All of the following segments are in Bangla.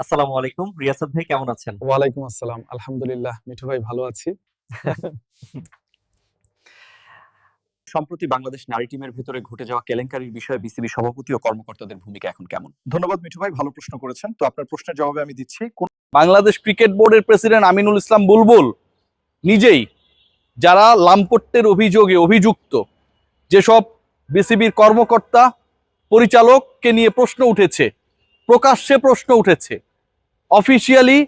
আসসালামু আলাইকুম। রিয়াসাত ভাই কেমন আছেন? ওয়ালাইকুম আসসালাম। আলহামদুলিল্লাহ মিঠু ভাই ভালো আছি। সম্প্রতি বাংলাদেশ নারী টিমের ভেতরে ঘটে যাওয়া কেলেঙ্কারির বিষয়ে বিসিবি সভাপতি ও কর্মকর্তাদের ভূমিকা এখন কেমন? ধন্যবাদ মিঠু ভাই ভালো প্রশ্ন করেছেন। তো আপনার প্রশ্নের জবাবে আমি দিচ্ছি বাংলাদেশ ক্রিকেট বোর্ডের প্রেসিডেন্ট আমিনুল ইসলাম বুলবুল নিজেই যারা লাম্পট্যের অভিযোগে অভিযুক্ত যেসব বিসিবির কর্মকর্তা পরিচালককে নিয়ে প্রশ্ন উঠেছে প্রকাশ্যে প্রশ্ন উঠেছে। অফিসিয়ালি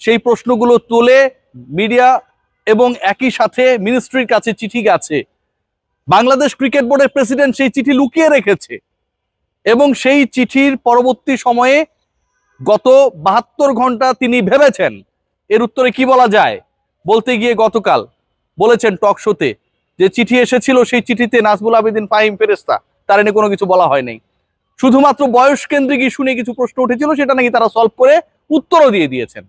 সেই প্রশ্নগুলো তুলে মিডিয়া এবং একই সাথে মিনিস্ট্রির কাছে চিঠি গেছে। বাংলাদেশ ক্রিকেট বোর্ডের প্রেসিডেন্ট সেই চিঠি লুকিয়ে রেখেছে এবং সেই চিঠির পরবর্তী সময়ে গত বাহাত্তর ঘণ্টা তিনি ভেবেছেন। এর উত্তরে কি বলা যায়? বলতে গিয়ে গতকাল বলেছেন টক শোতে যে চিঠি এসেছিল সেই চিঠিতে নাজবুল আবেদিন ফাহিম ফেরেস্তা তার এনে কোনো কিছু বলা হয় নাই। শুধুমাত্র বয়স কেন্দ্রিক ইস্যু নিয়ে কিছু প্রশ্ন উঠেছিল, সেটা নাকি তারা সলভ করে উত্তরও দিয়ে দিয়েছেন।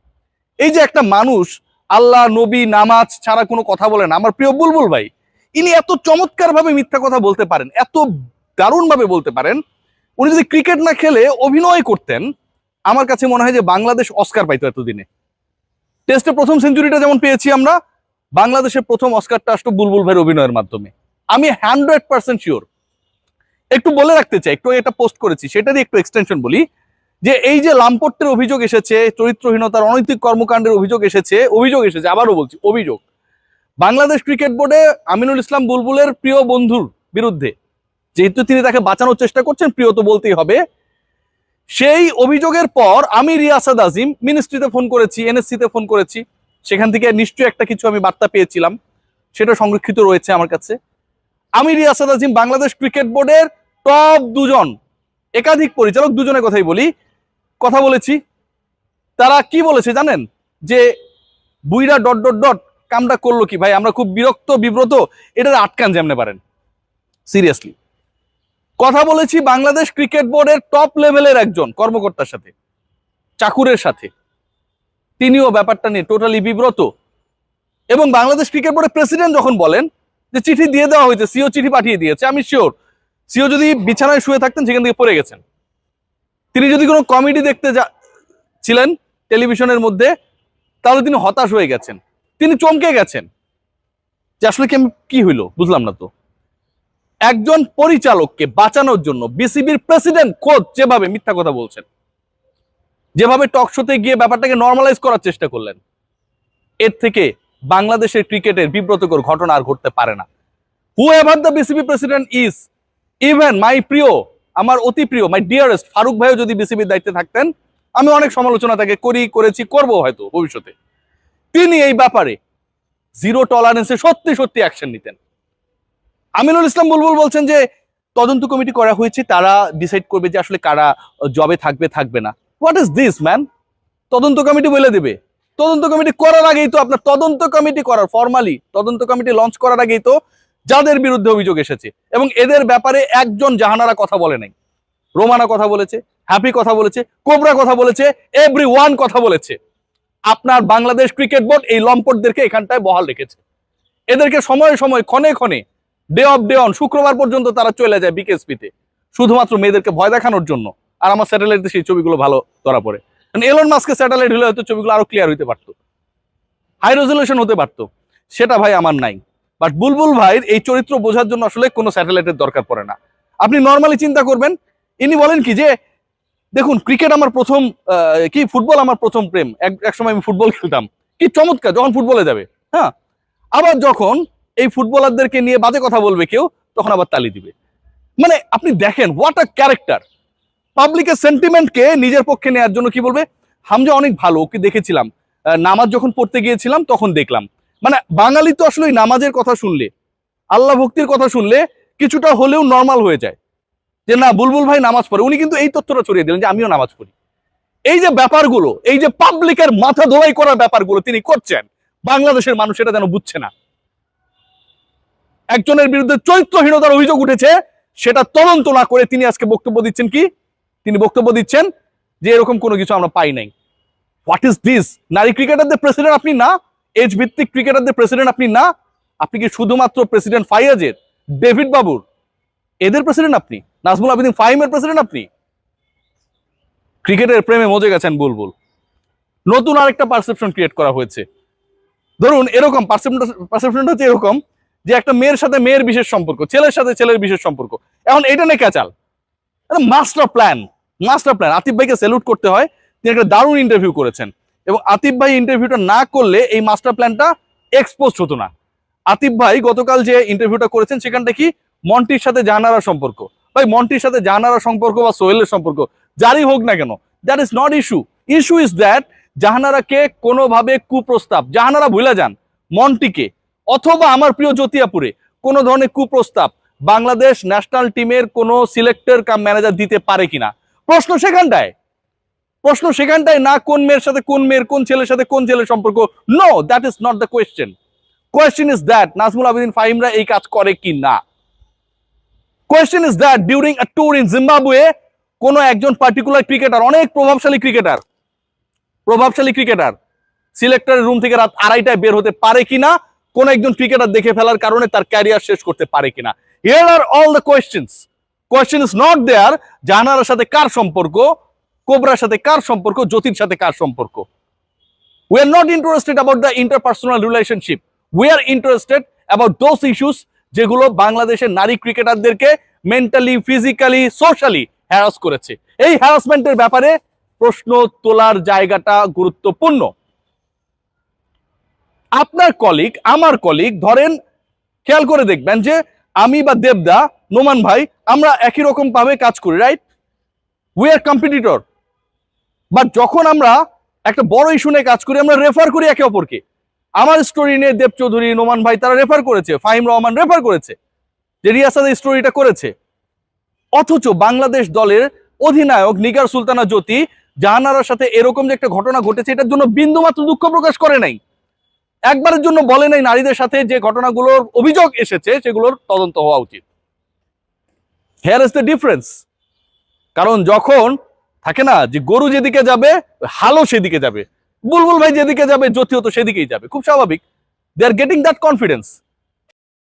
এই যে একটা মানুষ, আল্লাহ, নবী, নামাজ ছাড়া কোনো কথা বলেন আমার প্রিয় বুলবুল ভাই, ইনি এত চমৎকার ভাবে মিথ্যা কথা বলতে পারেন, এত দারুণ ভাবে বলতে পারেন, উনি যদি ক্রিকেট না খেলে অভিনয় করতেন, আমার কাছে মনে হয় যে বাংলাদেশ অস্কার পাইতো এতদিনে। টেস্টে প্রথম সেঞ্চুরিটা যেমন পেয়েছি আমরা বাংলাদেশের প্রথম অস্কারটা আসতো বুলবুল ভাইয়ের অভিনয়ের মাধ্যমে। আমি হান্ড্রেড পার্সেন্ট শিওর একটু বলে রাখতে চাই, একটু এটা পোস্ট করেছি সেটারই একটু এক্সটেনশন বলি, যে এই যে লাম্পট্যের অভিযোগ এসেছে, চরিত্রহীনতার অনৈতিক কর্মকাণ্ডের অভিযোগ এসেছে অভিযোগ এসেছে, আবারও বলছি, অভিযোগ। বাংলাদেশ ক্রিকেট বোর্ডে আমিনুল ইসলাম বুলবুলের প্রিয় বন্ধুর বিরুদ্ধে, যেহেতু তিনি তাকে বাঁচানোর চেষ্টা করছেন, প্রিয় তো বলতেই হবে, সেই অভিযোগের পর আমি রিয়াসাদ আজিম মিনিস্ট্রিতে ফোন করেছি এনএসসিতে ফোন করেছি, সেখান থেকে নিশ্চয়ই একটা কিছু আমি বার্তা পেয়েছিলাম, সেটা সংরক্ষিত রয়েছে আমার কাছে। আমি রিয়াসাদ আজিম, বাংলাদেশ ক্রিকেট বোর্ডের টপ দুজন, একাধিক পরিচালক, দুজনের কথাই বলি, কথা বলেছি। তারা কি বলেছে জানেন? যে বুইরা ডট ডট ডট কামটা করল কি ভাই? আমরা খুব বিরক্ত, বিব্রত এটা আটকান যেমনে পারেন। সিরিয়াসলি। কথা বলেছি বাংলাদেশ ক্রিকেট বোর্ডের টপ লেভেলের একজন কর্মকর্তার সাথে, চাকুরের সাথে। তিনিও ব্যাপারটা নিয়ে টোটালি বিব্রত। এবং বাংলাদেশ ক্রিকেট বোর্ডের প্রেসিডেন্ট যখন বলেন যে চিঠি দিয়ে দেওয়া হয়েছে, সিও চিঠি পাঠিয়ে দিয়েছে, আমি শিওর সিও যদি বিছানায় শুয়ে থাকতেন, সেখান থেকে পড়ে গেছেন। তিনি যদি কোনো কমেডি দেখতে যা ছিলেন টেলিভিশনের মধ্যে, তাহলে তিনি হতাশ হয়ে গেছেন। তিনি চমকে গেছেন। যে আসলে কি কি হইল? বুঝলাম না তো। একজন পরিচালককে বাঁচানোর জন্য বিসিবির প্রেসিডেন্ট খোদ যেভাবে মিথ্যা কথা বলছেন, যেভাবে টক শোতে গিয়ে ব্যাপারটাকে নর্মালাইজ করার চেষ্টা করলেন, এর থেকে বাংলাদেশের ক্রিকেটের বিব্রতকর ঘটনা আর ঘটতে পারে না। Whoever the BCB president is even my প্রিয়, আমার অতি প্রিয় মাই ডিয়ারেস্ট ফারুক ভাইও যদি বিসিবির দায়িত্বে থাকতেন, আমি অনেক সমালোচনা তাকে করি, করেছি, করব হয়তো ভবিষ্যতে। তিনি এই ব্যাপারে জিরো টলারেন্সে সত্যি সত্যি অ্যাকশন নিতেন। আমিনুল ইসলাম বুলবুল বলছেন যে, তদন্ত কমিটি করা হয়েছে, তারা ডিসাইড করবে যে আসলে কারা জবে থাকবে থাকবে না। হোয়াট ইজ দিস ম্যান তদন্ত কমিটি বলে দেবে। তদন্ত কমিটি করার আগেই তো, আপনার তদন্ত কমিটি করার ফর্মালি তদন্ত কমিটি লঞ্চ করার আগেই তো যাদের বিরুদ্ধে অভিযোগ এসেছে এবং এদের ব্যাপারে একজন জাহানারা কথা বলে নাই। রোমানা কথা বলেছে, হ্যাপি কথা বলেছে, কোবরা কথা বলেছে এভরি ওয়ান কথা বলেছে। আপনার বাংলাদেশ ক্রিকেট বোর্ড এই লম্পটদেরকে এখানটায় বহাল রেখেছে। এদেরকে সময়ে সময়, ক্ষণে ক্ষণে ডে অফ ডে অন শুক্রবার পর্যন্ত তারা চলে যায় বিকেএসপিতে শুধুমাত্র মেয়েদেরকে ভয় দেখানোর জন্য। আর আমার স্যাটেলাইটে সেই ছবিগুলো ভালো ধরা পড়ে। এলন মাস্কে স্যাটেলাইট হলে হয়তো ছবিগুলো আরও ক্লিয়ার হইতে পারতো। হাই রেজলিউশন হতে পারতো। সেটা ভাই আমার নাই। বাট বুলবুল ভাইয়ের এই চরিত্র বোঝার জন্য আসলে কোনো স্যাটেলাইটের দরকার পড়ে না। আপনি নর্মালি চিন্তা করবেন, ইনি বলেন কি যে, দেখুন ক্রিকেট আমার প্রথম কি ফুটবল আমার প্রথম প্রেম। এক সময় আমি ফুটবল খেলতাম। কি চমৎকার, যখন ফুটবলে যাবে হ্যাঁ? আবার যখন এই ফুটবলারদেরকে নিয়ে বাজে কথা বলবে কেউ, তখন আবার তালি দিবে। মানে আপনি দেখেন হোয়াট আ ক্যারেক্টার পাবলিকের সেন্টিমেন্টকে নিজের পক্ষে নেওয়ার জন্য কি বলবে? হামজা অনেক ভালো, ওকে দেখেছিলাম। নামাজ যখন পড়তে গিয়েছিলাম, তখন দেখলাম। মানে বাঙালি তো আসলে নামাজের কথা শুনলে, আল্লাহ ভক্তির কথা শুনলে কিছুটা হলেও নর্মাল হয়ে যায়। যে না, বুলবুল ভাই নামাজ পড়ে, উনি কিন্তু এই তথ্যটা ছড়িয়ে দিলেন যে আমিও নামাজ পড়ি। এই যে ব্যাপারগুলো, এই যে পাবলিকের মাথা ধোলাই করার ব্যাপারগুলো তিনি করছেন, বাংলাদেশের মানুষ এটা যেন বুঝছে না। একজনের বিরুদ্ধে চরিত্রহীনতার অভিযোগ উঠেছে, সেটা তদন্ত না করে তিনি আজকে বক্তব্য দিচ্ছেন কি? তিনি বক্তব্য দিচ্ছেন যে এরকম কোনো কিছু আমরা পাই নাই। হোয়াট ইজ দিস নারী ক্রিকেটারদের প্রেসিডেন্ট আপনি না? এজ ভিত্তিক ক্রিকেটারদের প্রেসিডেন্ট আপনি না? আপনি কি শুধুমাত্র প্রেসিডেন্ট ফাইয়াজের, ডেভিড বাবুর? এদের প্রেসিডেন্ট আপনি? নাজমুল আবেদিন ফাহিমের প্রেসিডেন্ট আপনি? ক্রিকেটের প্রেমে মজে গেছেন বুলবুল। নতুন আরেকটা পারসেপশন ক্রিয়েট করা হয়েছে। ধরুন, এরকম পারসেপশনটা হচ্ছে এরকম যে একটা মেয়ের সাথে মেয়ের বিশেষ সম্পর্ক, ছেলের সাথে ছেলের বিশেষ সম্পর্ক। এখন এটা নিয়ে ক্যাচাল। Master plan master plan. Atif ভাইকে স্যালুট করতে হয়। তিনি একটা দারুণ ইন্টারভিউ করেছেন। এবং আতিফ ভাই ইন্টারভিউটা না করলে এই মাস্টার প্ল্যানটা এক্সপোজ হতো না। আতিফ ভাই গতকাল যে ইন্টারভিউটা করেছেন, সেখানটা কি? মন্টির সাথে জাহানারা সম্পর্ক। ভাই, মন্টির সাথে জাহানারা সম্পর্ক বা সোহেলের সম্পর্ক, যারই হোক না কেন that is not issue issue is that জাহানারাকে কোনোভাবে কুপ্রস্তাব, জাহানারা ভুলে যান মন্টিকে। অথবা আমার প্রিয় জ্যোতিয়াপুরে কোনো ধরনের কুপ্রস্তাব বাংলাদেশ ন্যাশনাল টিমের কোনো সিলেক্টর কাম ম্যানেজার দিতে পারে কিনা। প্রশ্ন সেখানটায়। প্রশ্ন সেখানটায় না কোন মেয়ের সাথে কোন মেয়ের কোন ছেলের সাথে কোন ছেলের সম্পর্ক। No that is not the question question is that Nazmul Abedin ফাহিমরা এই কাজ করে কি না? Question is that during a tour in Zimbabwe কোনো একজন পার্টিকুলার ক্রিকেটার অনেক প্রভাবশালী ক্রিকেটার প্রভাবশালী ক্রিকেটার সিলেক্টরের রুম থেকে রাত আড়াইটায় বের হতে পারে কিনা কোন একজন ক্রিকেটার দেখে ফেলার কারণে তার ক্যারিয়ার শেষ করতে পারে কিনা here are all the questions question is not there জাহানারার সাথে কার সম্পর্ক? কোবরার সাথে কার সম্পর্ক? জ্যোতির সাথে কার সম্পর্ক? We are not interested about the interpersonal relationship we are interested about those issues যেগুলো বাংলাদেশের নারী ক্রিকেটারদেরকে মেন্টালি ফিজিক্যালি সোশ্যালি হ্যারাস করেছে। এই হ্যারাসমেন্টের ব্যাপারে প্রশ্ন তোলার জায়গাটা গুরুত্বপূর্ণ। আপনার কলিগ আমার কলিগ ধরেন, খেয়াল করে দেখবেন যে আমি বা দেবদা, নোমান ভাই, আমরা একই রকম ভাবে কাজ করি right we are competitor but যখন আমরা একটা বড় ইস্যু নিয়ে কাজ করি, আমরা রেফার করি একে অপরকে। আমার স্টোরি নিয়ে দেব চৌধুরী, নোমান ভাই, তারা রেফার করেছে, ফাহিম রহমান রেফার করেছে, যে রিয়াসাদ এই স্টোরিটা করেছে। অথচ বাংলাদেশ দলের অধিনায়ক নিগার সুলতানা জ্যোতি, জাহানারার সাথে এরকম যে একটা ঘটনা ঘটেছে, এটার জন্য বিন্দুমাত্র দুঃখ প্রকাশ করে নাই। একবারের জন্য বলে নাই নারীদের সাথে যে ঘটনাগুলোর অভিযোগ এসেছে, সেগুলোর তদন্ত হওয়া উচিত। হেয়ার ইজ দ্য ডিফারেন্স কারণ যখন থাকে না যে গরু যেদিকে যাবে, হালও সেদিকে যাবে, বুলবুল ভাই যেদিকে যাবে, জ্যোতিও তো সেদিকেই যাবে। খুব স্বাভাবিক। They are getting that confidence